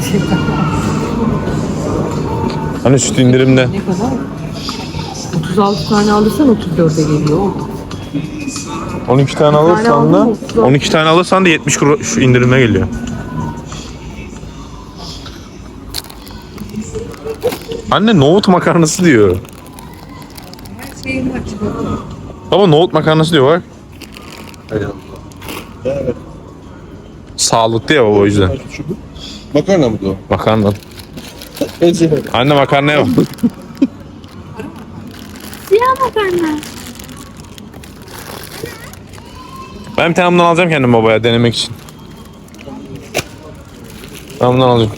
Gerçekten. Hani süt indirimde. Ne kadar? 36 tane alırsan 34'e geliyor. 12 tane alırsan da otuz. 12 tane alırsan da 70 kuruş indirime geliyor. Anne nohut makarnası diyor. Her şeyin açık. Baba nohut makarnası diyor bak. Sağlıklı ya baba o yüzden. Makarna mı bu? Makarna. Anne makarna yap. Siyah makarna. Ben bir tane bundan alacağım kendim babaya denemek için. Ben bundan alacağım.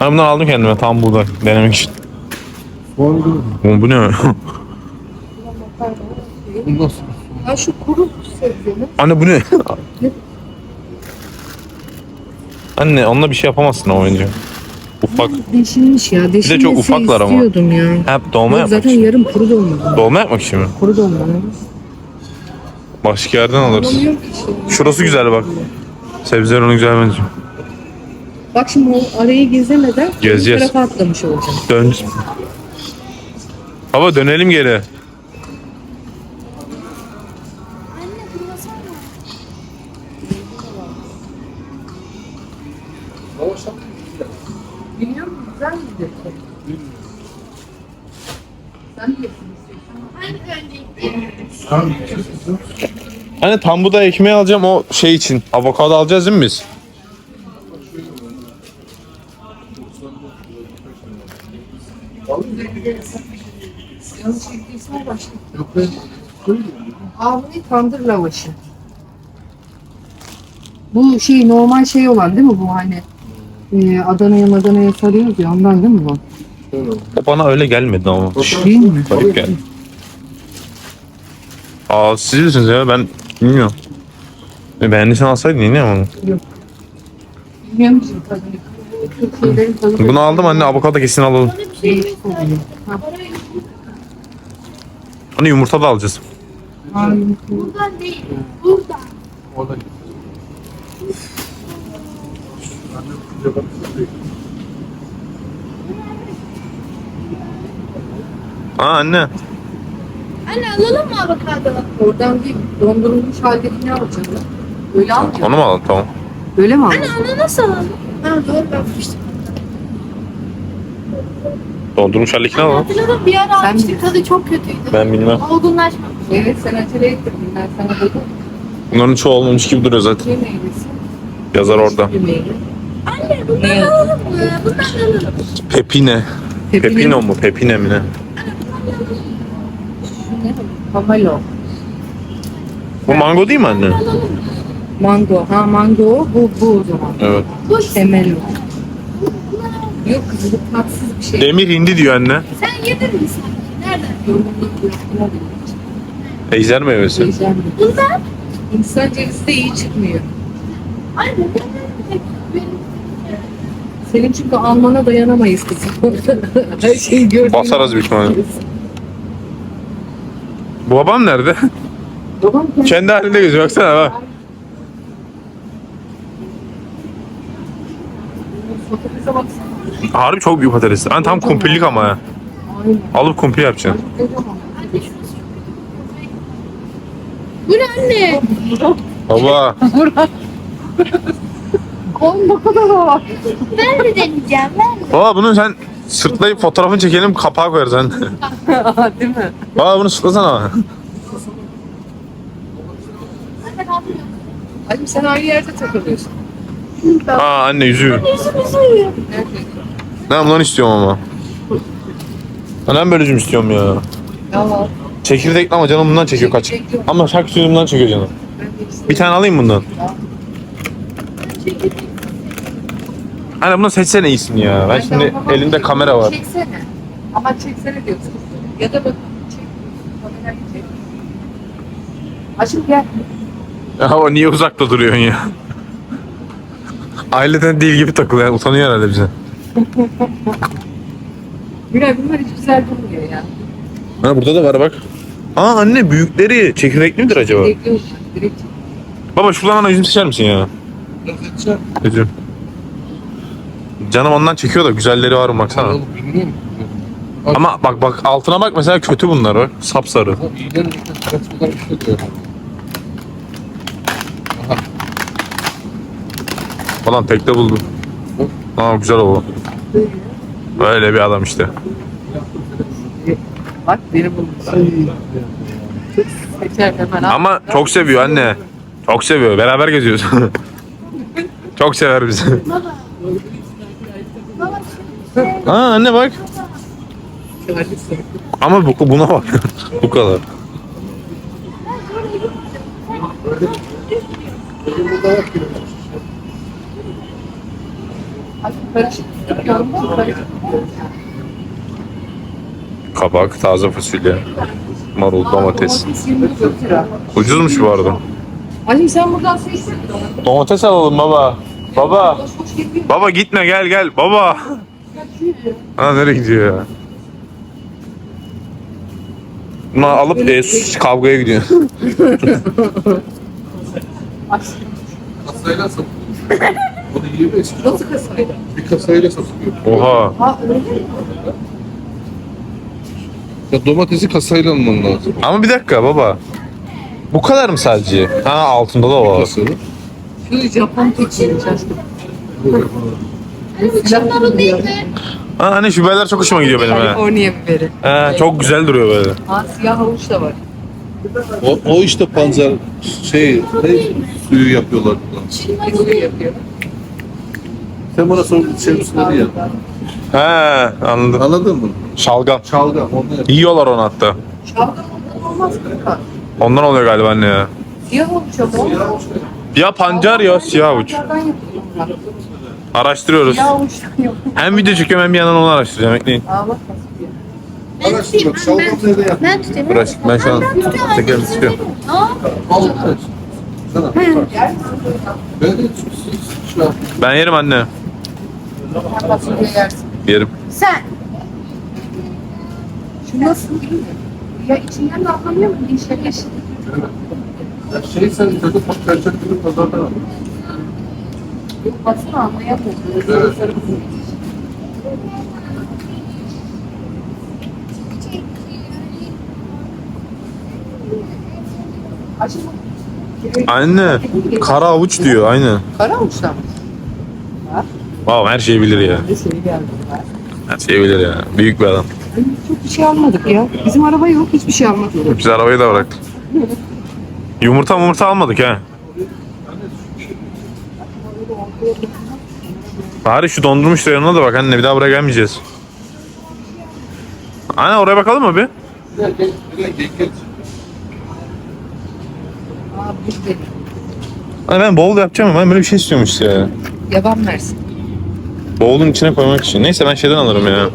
Ben bundan aldım kendime tam burada denemek için. Oğlum bu ne? Bu nasıl? Ha şu kuru sebze mi? Anne bu ne? Anne onunla bir şey yapamazsın o oyuncu. Ufak. Deşilmiş ya. Deşilmesi çok ufaklar ama. istiyordum ya. Hep dolma Yok, yapmak zaten için. yarım kuru dolma. Dolma yapmak için mi? Kuru dolma. Başka yerden alırız. Anlamıyorum ki işte. Şurası güzel bak. Sebzeler ona güzel benziyor. Bak şimdi o arayı Gezeceğiz. bu tarafa atlamış olacağım. Dön. Baba dönelim geri. Hani tam bu da ekmeği alacağım o şey için. Avokado alacağız değil mi biz? Canı çektiysen başla. Bu ne? Tandır lavaşı. Bu şey normal şey olan değil mi bu hani? E, Adana'ya Madana'ya sarıyoruz ya ondan değil mi bu? O bana öyle gelmedi ama. Değil mi? Garip geldi. Aa siz bilirsiniz ya ben bilmiyorum. E, Beğendiysen alsaydın yine ama. Bilmiyorum bizim tadını. Tadı Bunu aldım anne avokado kesin alalım. değişik oluyor. Ha, Hani yumurta da alacağız. hayır. Buradan değil. Buradan. orada Aa anne. Anne alalım mı avokado? Oradan değil. Dondurulmuş haldekini alacağım. Öyle almıyor. Onu mu alalım tamam. Öyle mi Anne alacağım? onu nasıl alalım? Ha doğru ben almıştım. Doldurmuş hallikini Anne alalım. hatırladım bir ara Sen almıştık tadı çok kötüydü. Ben bilmem. Olgunlaşmamış. Evet sen acele ettirdin. Ben sana dedim. Bunların çoğu olmamış gibi duruyor zaten. Ne meyvesi? Yazar orada. Bir meyve. Anne bundan Ne? alalım mı? Bundan alalım. Pepine. Pepino mu? Pepine mi ne? Pamelo. Bu mango değil mi anne? Mango. Ha mango bu bu o zaman. Evet. Boş. Temelo. Yok kızım bu tatsız bir şey. Demir hindi diyor anne. Sen yedin mi sanki? Nereden? Ejder meyvesi. Yiyeceğim. Bundan. İnsan cevizi de iyi çıkmıyor. Anne. Benim Senin çünkü almana dayanamayız kızım. Her şeyi gördüğünü Basarız büyük ihtimalle. Bu babam nerede? Babam kendi Kendi halinde geziyor baksana bak. baksana. Harbi çok büyük patates. Hani tam kumpirlik ama ya. Aynen. Alıp kumpir yapacaksın. Bu ne anne? Baba. Oğlum ne kadar var. Ben de deneyeceğim. Ben de. Baba bunu sen sırtlayıp fotoğrafını çekelim kapağa koyarız anne. Değil mi? Baba bunu sırtlasana. Ne? Hadi sen aynı yerde takılıyorsun. Aa anne yüzüyor. Ben bundan istiyorum ama. Ben böyle üzüm istiyorum ya. Ya Çekirdekli ama canım bundan çekiyor kaç. Çekirdek yok. Ama şarkı sözümden çekiyor canım. Bir tane alayım bundan. Anne bunu seçsene iyisin ya. Ben şimdi anlamam elimde ki. kamera var. Çeksene. Ama çeksene diyorsun. Ya da bak çek. Kamerayı çek. Aşkım gel. Ya o niye uzakta duruyorsun ya? Aileden değil gibi takılıyor. Yani. Utanıyor herhalde bize. Güray bunlar hiç güzel durmuyor ya. Ha burada da var bak. Aa anne büyükleri çekirdekli midir acaba? Direkt yok. Direkt. Baba şuradan bana üzüm seçer misin ya? biraz edeceğim. Canım ondan çekiyor da güzelleri var mı baksana. Oğlum bilmiyorum. Ama bak bak altına bak mesela kötü bunlar bak. Sapsarı. O iyilerin işte kaçmadan bir diyor. Aha. Falan tekte buldum. Aa güzel o. Öyle bir adam işte. Bak beni bulmuş. Seçer hemen. al. Ama çok seviyor anne. Çok seviyor. Beraber geziyoruz. çok sever bizi. Aa anne bak. Ama bu, buna bak. bu kadar. Kabak, taze fasulye, marul, domates. Domates 24 lira. Ucuzmuş bu arada. Annem sen buradan seçsin. Domates alalım baba. Baba. Baba gitme gel gel baba. Ha nereye gidiyor ya? Bunu alıp e, kavgaya gidiyor. Kasayla satılıyor. Onu yiyemeyiz. Nasıl kasayla? Bir kasayla satılıyor. Oha. Ha öyle mi? Ya domatesi kasayla alman lazım. Ama bir dakika baba. Bu kadar mı sadece? Ha altında da var. Kasayla. Şu Japon aşkım. Mi? Ha hani şu biberler çok hoşuma gidiyor benim ha. Kaliforniya biberi. He, çok güzel duruyor böyle. Ha siyah havuç da var. O, o işte panzer şey ne suyu yapıyorlar. buradan. Nasıl değil. yapıyor? Sen bana sor şey suları ya. He anladım. Anladın mı? Şalgam. Çalgam onu yap. Yiyorlar onu hatta. Şalgam ondan olmaz kanka. Ondan oluyor galiba anne ya. Siyah havuç ama. Ya pancar ya siyah avuç. Pancardan yapıyor onlar. Araştırıyoruz. Yapıyor. Hem video çekiyorum hem bir yandan onu araştıracağım. Bekleyin. Aa bak nasıl diyor. Ben Araştır tutayım. bak Ben, nerede yap? ben tutayım. Uğraş. Ben şu an tekerim istiyorum. Aa, Al evet. Sana. Ben de şu an. Ben yerim anne. Sen fasulye yersin. Yerim. sen. Şu nasıl değil mi? Ya içinden de anlamıyor musun? Yeşil yeşil. Ya Şey sen çocuk bak gerçekten pazarda var. Yok baksana anlayamıyorum. Evet. Sarı. Anne. Kara avuç diyor aynen. Kara avuçtan mı? Wow her şeyi bilir ya. Geldi. Her şeyi bilir ya. Büyük bir adam. Çok bir şey almadık ya. Bizim araba yok. Hiçbir şey almadık. Biz arabayı da bıraktık. Yumurta mumurta almadık ha. Bari şu dondurmuş yanına da bak anne bir daha buraya gelmeyeceğiz. Anne oraya bakalım mı bir? Gel gel gel Anne ben bowl yapacağım ama ben böyle bir şey istiyormuş ya. yaban versin. Bowl'un içine koymak için. Neyse ben şeyden alırım ya.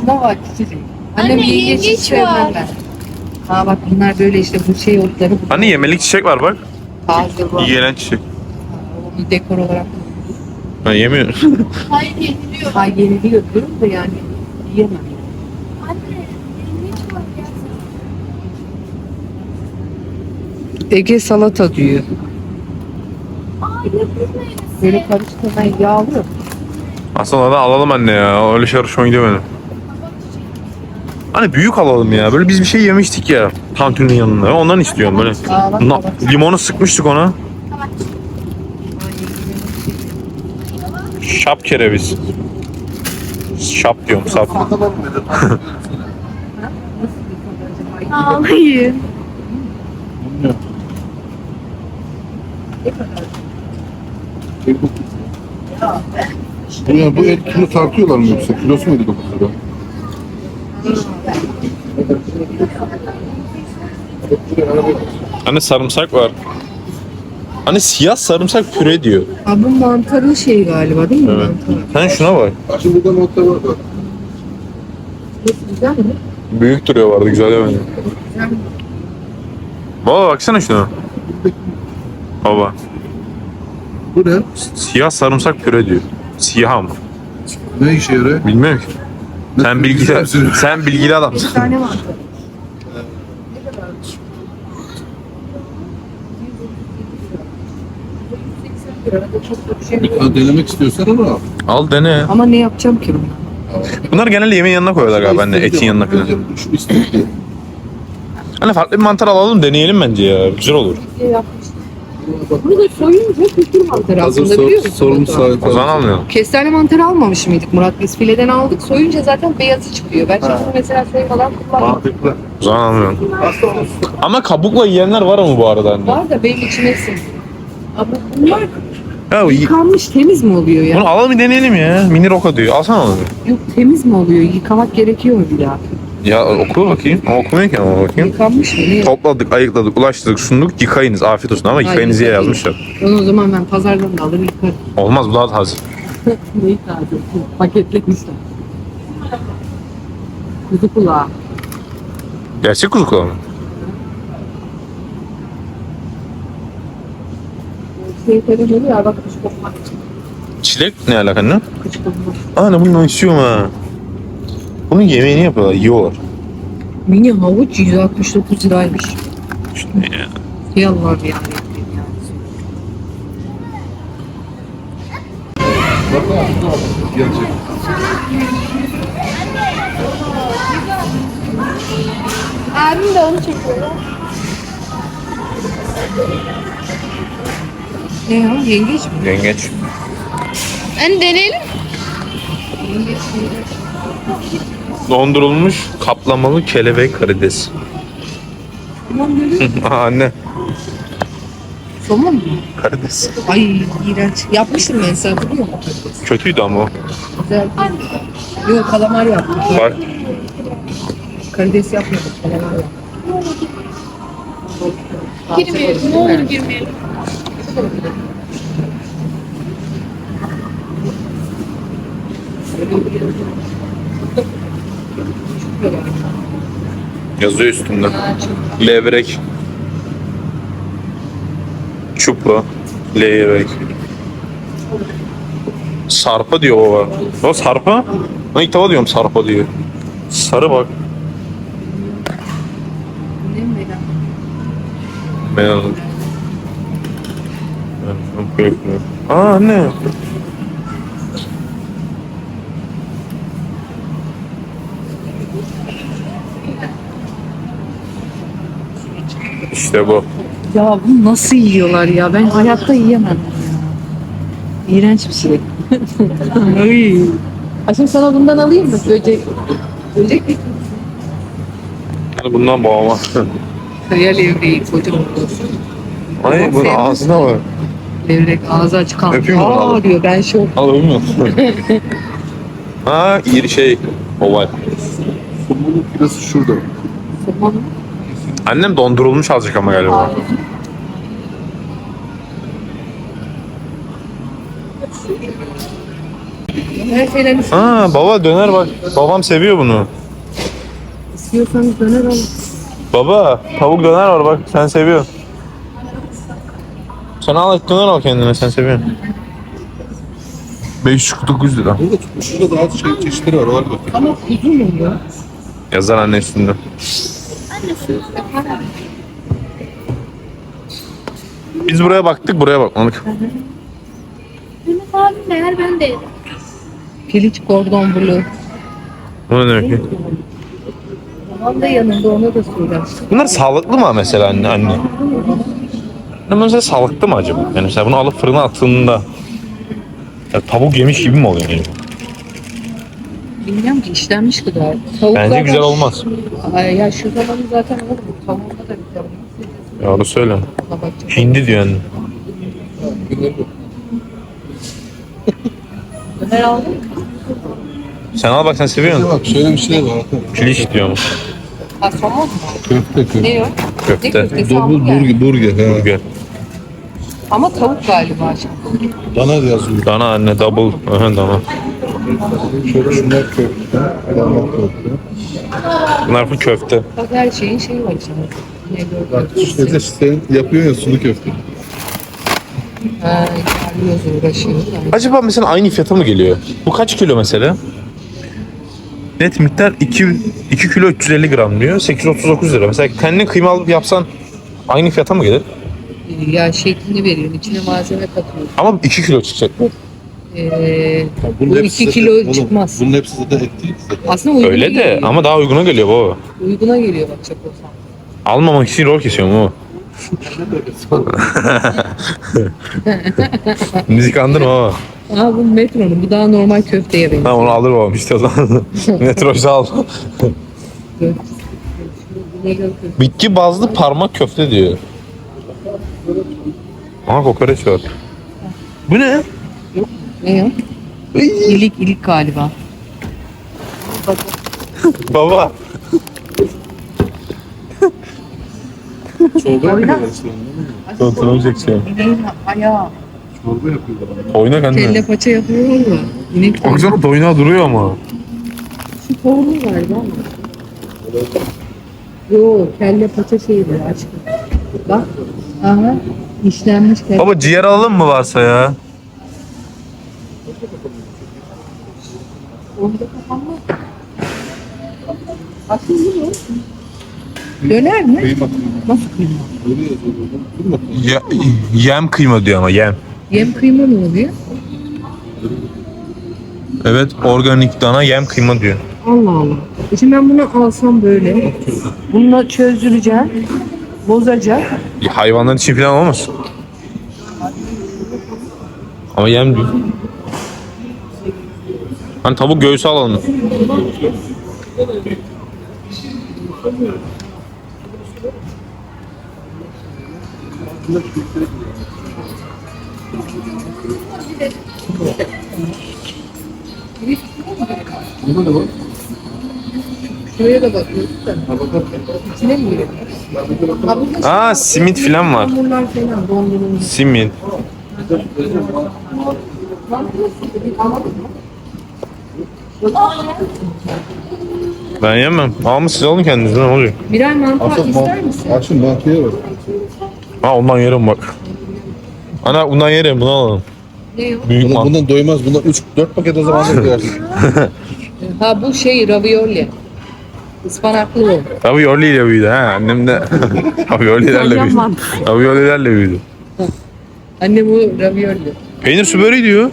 Şuna bak küçücük. Annem Anne, yengeç yengeç hiç sevmem var. ben. Aa bak bunlar böyle işte bu şey otları bu Anne yemelik çiçek var bak. taze bu. İyi gelen çiçek. Onu dekor olarak. Ben yemiyorum. Hayır yeniliyor. Ha yeniliyor diyorum da yani yiyemem. Anne. Ege salata diyor. Aa, yapış meyvesi. Böyle karıştırmayı yağlı. Aslında da alalım anne ya. Öyle şey hoşuma gidiyor benim. Hani büyük alalım ya. Böyle biz bir şey yemiştik ya. Tantuninin yanında. Ondan istiyorum böyle. Na- limonu sıkmıştık ona. Şap kereviz. Şap diyorum sap. Ağlayın. Bu ya bu et kilo tartıyorlar mı yoksa? Kilosu muydu 9 lira? Hani sarımsak var. Hani siyah sarımsak püre diyor. Ha bu mantarlı şey galiba değil mi? Evet. Mantar. Sen şuna bak. Şimdi burada nokta var bak. Nasıl güzel mi? Büyük duruyor vardı güzel yani. Güzel mi? Baba baksana şuna. Baba. Bu ne? Siyah sarımsak püre diyor. Siyah ama. Ne işe yarıyor? Bilmiyorum ki. Sen bilgili, sen bilgili adamsın. Bir tane mantar. Arada çok da bir şey. Ha, denemek istiyorsan ama. Al dene. Ama ne yapacağım ki bunu? Bunlar genelde yemeğin yanına koyuyorlar galiba anne. Etin yanına falan. İstedim. Hani farklı bir mantar alalım deneyelim bence ya. Güzel olur. Bunu da soyunca kültür mantarı Hazır aslında sor, biliyor musun? sorumlu Batuhan? sahibi. O zaman almayalım. Kestane mantarı almamış mıydık Murat? Biz fileden aldık. Soyunca zaten beyazı çıkıyor. Ben şimdi mesela soymadan kullanmıyorum. Mantıklı. O zaman almayalım. Ama kabukla yiyenler var ama bu arada anne. Var da benim içime. Ama bunlar Ya, yıkanmış temiz mi oluyor ya? bunu alalım bir deneyelim ya. Mini roka diyor. Alsana onu. Yok temiz mi oluyor? Yıkamak gerekiyor mu bir daha? Ya oku bakayım. Ama okumuyor ki ama bakayım. Yıkanmış mı? Ne? Topladık, ayıkladık, ulaştırdık, sunduk. Yıkayınız. Afiyet olsun ama yıkayınız diye yıkayın. yazmışlar. Onu o zaman ben pazardan da alır yıkarım. Olmaz bu daha taze. Neyi taze? Paketlemişler. Kuzu kulağı. Gerçek kuzu kulağı mı? Tercih ya bak kuş kokmak. Çilek ne alaka ne? Kuş kokmak. Aa ne bunu istiyorum ha. Bunun yemeğini yapıyorlar, yiyorlar. Mini havuç 169 liraymış. İşte ya. Yalvar yani. Gelecek. Abim de onu çekiyor. Ne ya yengeç mi? Yengeç. Hani deneyelim. Dondurulmuş kaplamalı kelebek karides. Anne. Somon mu? Karides. Ay iğrenç. Yapmıştım ben sen biliyor musun? Kötüydü ama o. Güzel. Yok kalamar yaptım. Bak. Karides yapmadım. Kalamar yaptım. Girmeyelim. Ne olur girmeyelim. Yazıyor üstünde. Levrek. Çupra. Levrek. Sarpa diyor o var. O sarpa? Ben ilk defa diyorum sarpa diyor. Sarı bak. Ne mi ben? Beyaz. Aa ne? İşte bu. Ya bunu nasıl yiyorlar ya? Ben hayatta yiyemem. İğrenç bir şey. Ay. Aşkım sana bundan alayım mı? Böcek. Böcek mi? Hadi bundan boğama. Kaya levreği kocaman olsun. Ay bunun ağzına bak. Levrek ağzı açık kalmış. Öpeyim mi Aa diyor ben şok. Al ölmüyor. ha iri şey oval. Somonun kilosu şurada. Somon. Annem dondurulmuş azıcık ama galiba. Her şeyden Aa baba döner bak. Babam seviyor bunu. istiyorsanız döner alın. Baba tavuk döner var bak sen seviyorsun. Sen al et döner al kendine sen seviyorsun. 549 lira. Burada tutmuş. Şurada daha şey çeşitleri var. Var bak. Ama mu bu? Yazar anne üstünde. Biz buraya baktık buraya bakmadık. Benim abim meğer ben de yedim. Piliç kordon bleu. Bu ne demek ki? Babam da yanında ona da söyler. Bunlar sağlıklı mı mesela anne? anne? Mesela sağlıklı mı acaba? Yani mesela bunu alıp fırına attığında ya tavuk yemiş gibi mi oluyor yani? Bilmiyorum ki işlenmiş gıda. Tavuk Bence zaten- güzel olmaz. Ay, ya şu zamanı zaten olur bu. Tavuğunda da vitamin. Ya onu söyle. Ona bakacağım. Hindi diyor anne. Döner aldın mı? Sen al bak sen seviyorsun. Bak şöyle bir şey var. Piliç diyormuş. Ha somon mu? Köfte köfte. Ne o? Ne Köfte. köftesi Double burger. burger ha. Burger. Ama tavuk galiba şimdi. Dana yazıyor. Dana anne double. Aha dana. Şöyle şunlar köfte. Adamlar köfte. Bunlar bu köfte. Bak her şeyin şeyi var içinde. Ne Bak işte sen yapıyorsun ya sulu köfte. Ha, uğraşıyoruz. Acaba mesela aynı fiyata mı geliyor? Bu kaç kilo mesela? Net miktar 2, 2 kilo 350 gram diyor. 839 lira. Mesela kendine kıyma alıp yapsan aynı fiyata mı gelir? Ee, Ya şeklini veriyorsun. içine malzeme katıyorsun. Ama 2 kilo çıkacak bu. Ee, Bunun Bu hepsi iki zaten- kilo oğlum, çıkmaz. Bunun hepsi zaten et değil zaten. aslında uyguna Öyle de geliyor. ama daha uyguna geliyor baba. Uyguna geliyor bakacak olsan. Almamak için rol kesiyorum baba. Müzik andırma baba. Aa bu metronun. Bu daha normal köfteye benziyor. Ha onu alır babam işte o zaman. Metroysa al. Bitki bazlı parmak köfte diyor. Aha kokoreç var. Bu ne? Ne ya? İlik ilik galiba. Baba. Çorba yapıyorlar işte. Kontrol çekeceğim. İneğin ayağı. Çorba yapıyorlar. Oyna Kelle kendine. paça yapıyorlar mı? İnek Baksana doynağı duruyor ama. Şu formu galiba mı? Yo kelle paça şeyi var aşkım. Bak. Aha. işlenmiş kelle. Baba ciğer alalım mı varsa ya? Onda kapanma. Aslında bu. Döner mi? Kıyma. Nasıl kıyma? Ya, yem kıyma diyor ama yem. Yem kıyma mı oluyor? Evet organik dana yem kıyma diyor. Allah Allah. E Şimdi ben bunu alsam böyle. Bununla çözdüreceğim. Bozacak. Ya Hayvanlar için falan olmaz. Ama yem diyor. Hani tavuk göğsü alalım. Ne var? Şuraya da bakıyoruz da. İçine mi giriyor? Ha burada Aa simit falan var. hamurlar falan dondurulmuş. Simit. Ben yemem. Siz alın kendiniz ne oluyor? Birer mantar ister misin? Açın mantıya var. Ha ondan yerim bak. Ana bundan yerim bunu alalım. Ne o? Büyük Bundan, man. bundan doymaz. Bundan 3 4 paket o zaman da koyarsın. Ha bu şey ravioli. Ispanaklı o. Ravioli ile büyüdü ha annem de. Raviolilerle büyüdü. Raviolilerle büyüdü. Anne bu ravioli. Peynir su böreği diyor.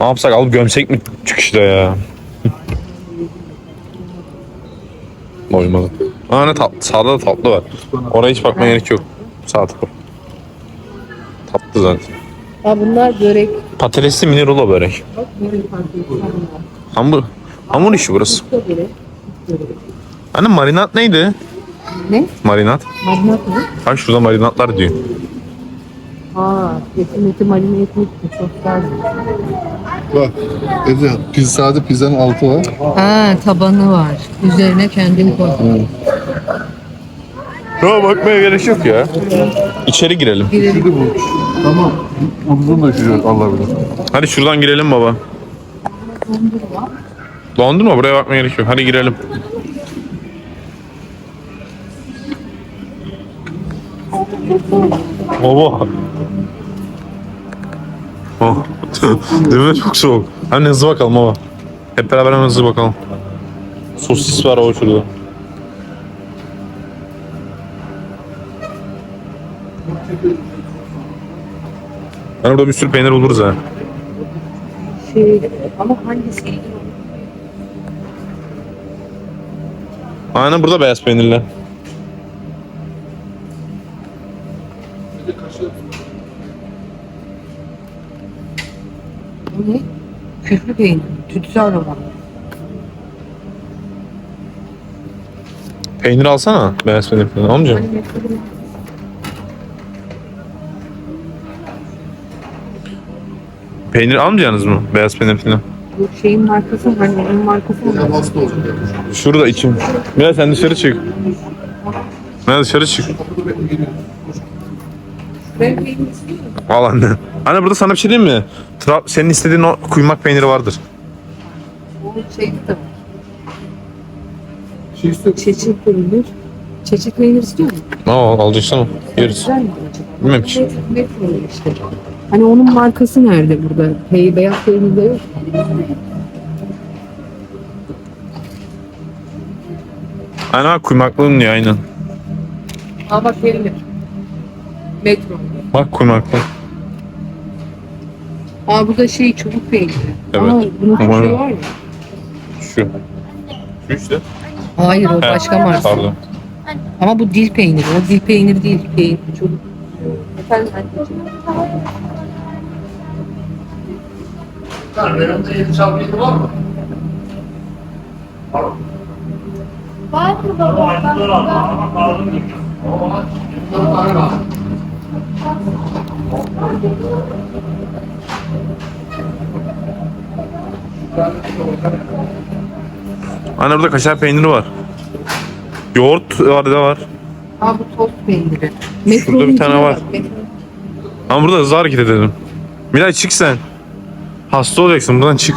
Ne yapsak alıp gömsek mi çıkışta ya? Doymadı. Aa ne tatlı. Sağda da tatlı var. Oraya hiç bakmaya gerek yok. Sağ taraf. Tatlı zaten. Ha bunlar börek. Patatesli mini rulo börek. Farklı. Hamur, işi burası. Anne marinat neydi? Ne? Marinat. Marinat mı? Bak şurada marinatlar diyor. Aa, eti meti marine etmek soslar. Bak. Dedi, pizza, sade pizzanın altı var. Ha, tabanı var. Üzerine kendim koydum. Ya bakmaya gerek yok ya. İçeri girelim. Şimdi bu. Tamam. Uzun da şişiyor Allah bilir. Hadi şuradan girelim baba. Dondurma buraya bakmaya gerek yok. Hadi girelim. Baba. Oh. Değil mi? Çok soğuk. Hadi hızlı bakalım baba. Hep beraber hemen hızlı bakalım. Sosis var o şurada. Ben orada bir sürü peynir buluruz ha. Şey, ama hangisi? Aynen burada beyaz peynirler. Bu ne? Küflü peynir. Tütsü aroma. Peynir alsana. Beyaz peynir falan. Almayacağım. Peynir almayacaksınız mı? Beyaz peynir falan. Bu şeyin markası hani onun markası olsun. Şurada içim. Mira sen dışarı çık. Mira dışarı çık. Ben istiyorum. Al anne. Anne burada sana bir şey diyeyim mi? Tra- senin istediğin o kuymak peyniri vardır. O şeyde de var. Şey istiyor. Çeçil peynir. Çeçil peynir istiyor musun? Aa alacaksın Yeriz. Güzel mi acaba? Bilmem ki. Metro işte. Hani onun markası nerede burada? Hey, beyaz peynir de yok. Aynen bak kuymaklının diyor aynen. Aa bak peynir. Metro. Bak koymakta. Aa bu da şey çubuk peyniri. Evet. Aa bunun şey var mı? Şu. Şu işte. Hayır o He, başka marka. Pardon. Ama bu dil peyniri. O dil peyniri değil. Peynir çubuk. Efendim anneciğim. Var mı baba? Anne burada kaşar peyniri var. Yoğurt var da var. Aa bu tost peyniri. Şurada bir tane var. Ama burada hızlı hareket edelim. Miray çık sen. Hasta olacaksın buradan çık.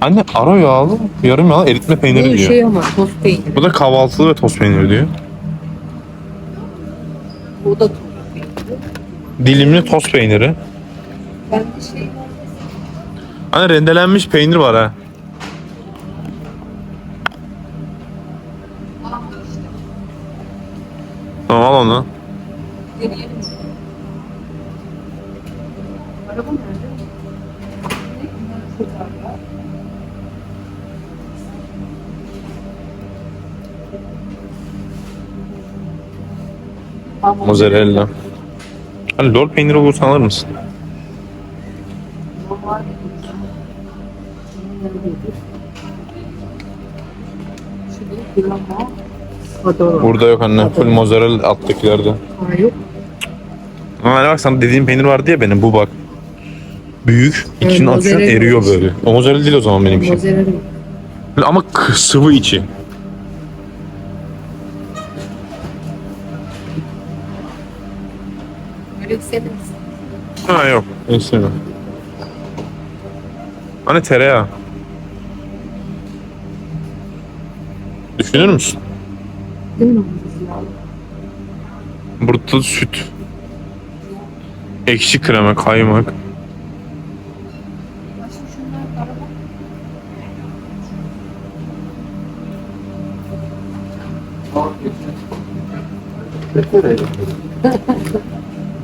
Anne ara yağlı, yarım yağlı eritme peyniri Bu diyor. şey ama tost peyniri. Bu da kahvaltılı ve tost peyniri diyor. O da tost peyniri. Dilimli tost peyniri. Ben de şey Anne rendelenmiş peynir var ha. Al onu. deneyelim. Araba nerede? Mozzarella. Hani lor peyniri olursa alır mısın? normal. Burada yok anne. Full mozzarella alttakilerde. Yok. Ama bak sana dediğim peynir vardı ya benim bu bak. Büyük. Evet, içini açıyorsun mozzarella eriyor böyle. O mozzarella değil o zaman benim için. Mozzarella. Ama sıvı içi. Hissederiz. Ha yok. İstemiyorum. Hani tereyağı. Düşünür müsün? Değil mi? Burada süt. Ekşi krema, kaymak.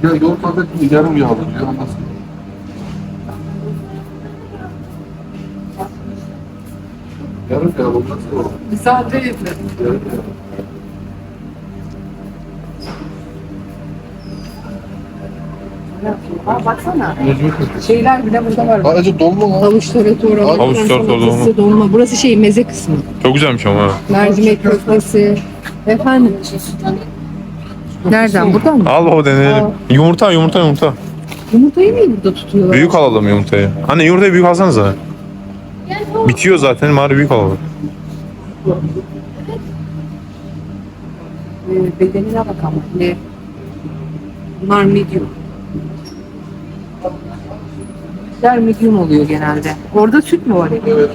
Ya yol tadı yarım yağlı diyor. Nasıl? Yarım yağlı nasıl olur? Misafir edin. Yarım yağlı. Ha baksana. Şeyler bile burada var. Ayrıca dolma var. Havuç tarator, Havuç tarator, salatası, dolma. Burası şey meze kısmı. Çok güzelmiş ama. Mercimek köftesi. Efendim. Nereden? Buradan mı? Al baba deneyelim. Aa. Yumurta, yumurta, yumurta. Yumurtayı niye burada tutuyorlar? Büyük alalım yumurtayı. Anne yumurtayı büyük alsanıza. Bitiyor zaten bari büyük alalım. Ee, bedenine bak ama. Ne? Bunlar medium. Bunlar medium oluyor genelde. Orada süt mü var? Evet.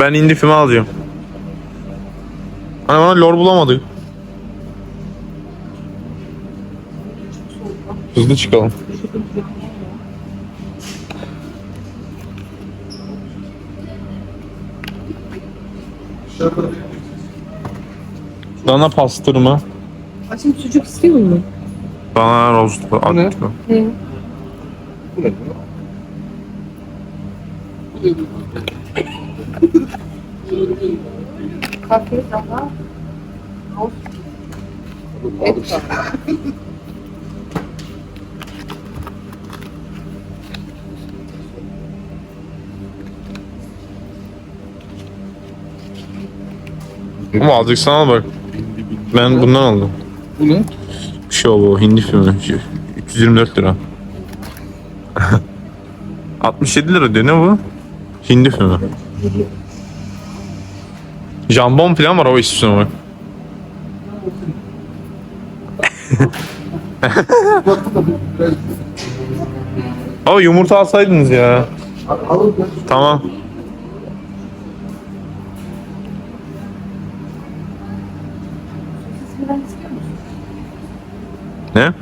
Ben indi füme alacağım. Hani bana lor bulamadık. Hızlı çıkalım. Dana pastırma. Açın sucuk istiyor musun? Dana rost. ne? Ne? Bu ne? Kahve daha. Et var. Ama alacaksan al bak. Ben bundan aldım. Bu ne? Şey o bu hindi füme. 324 lira. 67 lira diyor ne bu? Hindi füme. Jambon falan var o istiyorsun bak. Abi yumurta alsaydınız ya. Tamam. Ne?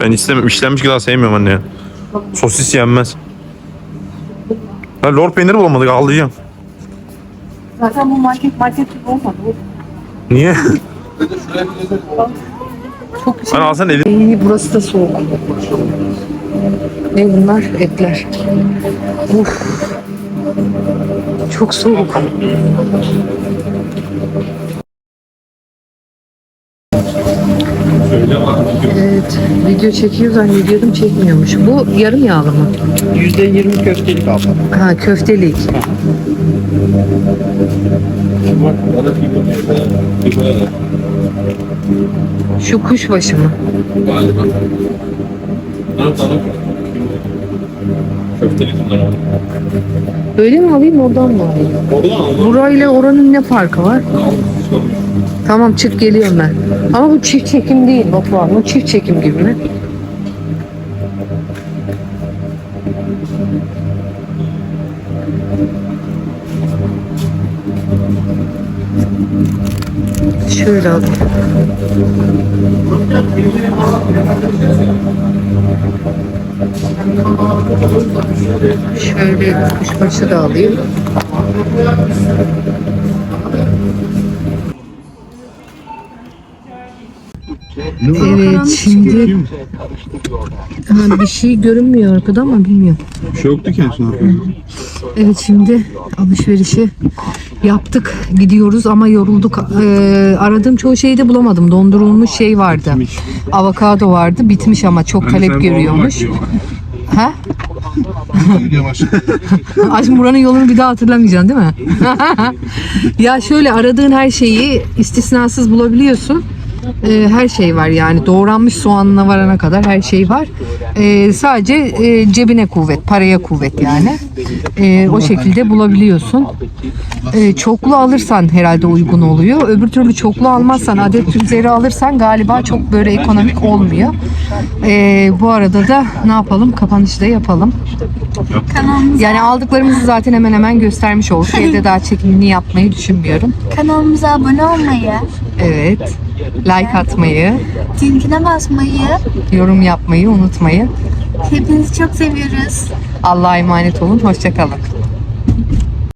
Ben istemem. İşlenmiş gıda sevmiyorum anne. Sosis yenmez. Ha, lor peyniri bulamadık ağlayacağım. Zaten bu market market gibi olmadı. Niye? Çok güzel. Hani alsan eli. İyi, burası da soğuk. Ne bunlar? Etler. Uf. Çok soğuk. Video çekiyor zannediyordum çekmiyormuş. Bu yarım yağlı mı? %20 köftelik abla. Ha köftelik. Şu kuşbaşı mı? Öyle mi alayım oradan mı alayım? Burayla oranın ne farkı var? Tamam çık geliyorum ben. Ama bu çift çekim değil Batuhan. Bu çift çekim gibi mi? Şöyle alayım. Şöyle kuşbaşı da alayım. Evet şimdi ha, bir şey görünmüyor arkada ama bilmiyorum. Bir şey yoktu ki en son. Evet şimdi alışverişi yaptık gidiyoruz ama yorulduk. Ee, aradığım çoğu şeyi de bulamadım. Dondurulmuş şey vardı. Avokado vardı bitmiş ama çok talep görüyormuş. Ha? Aşkım buranın yolunu bir daha hatırlamayacaksın değil mi? ya şöyle aradığın her şeyi istisnasız bulabiliyorsun. Ee, her şey var yani doğranmış soğanına varana kadar her şey var. Ee, sadece e, cebine kuvvet, paraya kuvvet yani. Ee, o şekilde bulabiliyorsun. Ee, çoklu alırsan herhalde uygun oluyor. Öbür türlü çoklu almazsan adet üzeri alırsan galiba çok böyle ekonomik olmuyor. Ee, bu arada da ne yapalım? Kapanışı da yapalım. Kanalımıza, Yani aldıklarımızı zaten hemen hemen göstermiş olduk. Evde daha çekimini yapmayı düşünmüyorum. kanalımıza abone olmayı, Evet. Like atmayı, zincire basmayı, yorum yapmayı unutmayın. hepinizi çok seviyoruz. Allah'a emanet olun. Hoşçakalın.